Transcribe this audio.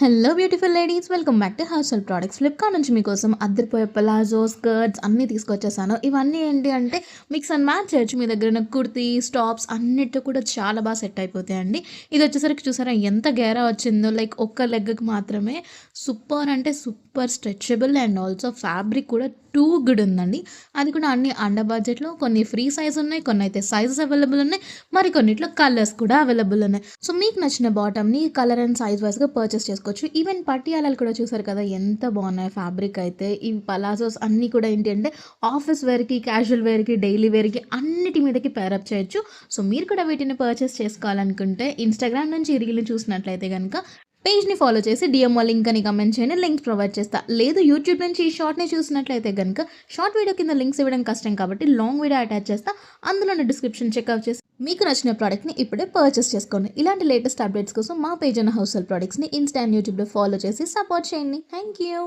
Hello beautiful ladies welcome back to house help products Flipkart నుంచి మీకోసం అద్దరిపోయే palazzo skirts అన్నీ తీసుకొచ్చేసాను. ఇవన్నీ ఏంటి అంటే మిక్స్ అండ్ మ్యాచ్ చేయొచ్చు. మీ దగ్గర ఉన్న కుర్తీ స్టాప్స్ అన్నిటితో కూడా చాలా బాగా సెట్ అయిపోతాయండి. ఇది వచ్చేసరికి చూసారా ఎంత గేరా వచ్చిందో. లైక్ ఒక్క లెగ్కి మాత్రమే సూపర్ అంటే super stretchable and also fabric కూడా టూ గుడ్ ఉందండి. అది కూడా అన్ని అండర్ బడ్జెట్లో కొన్ని ఫ్రీ సైజ్ ఉన్నాయి కొన్ని అయితే సైజెస్ అవైలబుల్ ఉన్నాయి మరి కొన్నిట్లో కలర్స్ కూడా అవైలబుల్ ఉన్నాయి. సో మీకు నచ్చిన బాటమ్ని కలర్ అండ్ సైజ్ వైజ్గా పర్చేస్ చేసుకోవచ్చు. ఈవెన్ పట్టియాలాలు కూడా చూసారు కదా ఎంత బాగున్నాయి ఫ్యాబ్రిక్ అయితే. ఈ పలాజోస్ అన్నీ కూడా ఏంటి అంటే ఆఫీస్ వేర్కి క్యాజువల్ వేర్కి డైలీ వేర్కి అన్నిటి మీదకి పేరప్ చేయొచ్చు. సో మీరు కూడా వీటిని పర్చేస్ చేసుకోవాలనుకుంటే ఇన్స్టాగ్రామ్ నుంచి రీల్ని చూసినట్లయితే కనుక పేజ్ని ఫాలో చేసి డిఎంఓ లింక్ అని కమెంట్ చేయండి. లింక్స్ ప్రొవైడ్ చేస్తా. లేదు యూట్యూబ్ నుంచి ఈ షార్ట్ని చూసినట్లయితే కనుక షార్ట్ వీడియో కింద లింక్స్ ఇవ్వడం కష్టం కాబట్టి లాంగ్ వీడియో అటాచ్ చేస్తా. అందులోనే డిస్క్రిప్షన్ చెక్అప్ చేసి మీకు నచ్చిన ప్రోడక్ట్ని ఇప్పుడే పర్చేస్ చేసుకోండి. ఇలాంటి లేటెస్ట్ అప్డేట్స్ కోసం మా పేజ్ అన్న హౌస్ హెల్ప్ ప్రోడక్ట్స్ని ఇన్స్టా అండ్ యూట్యూబ్లో ఫాలో చేసి సపోర్ట్ చేయండి. Thank you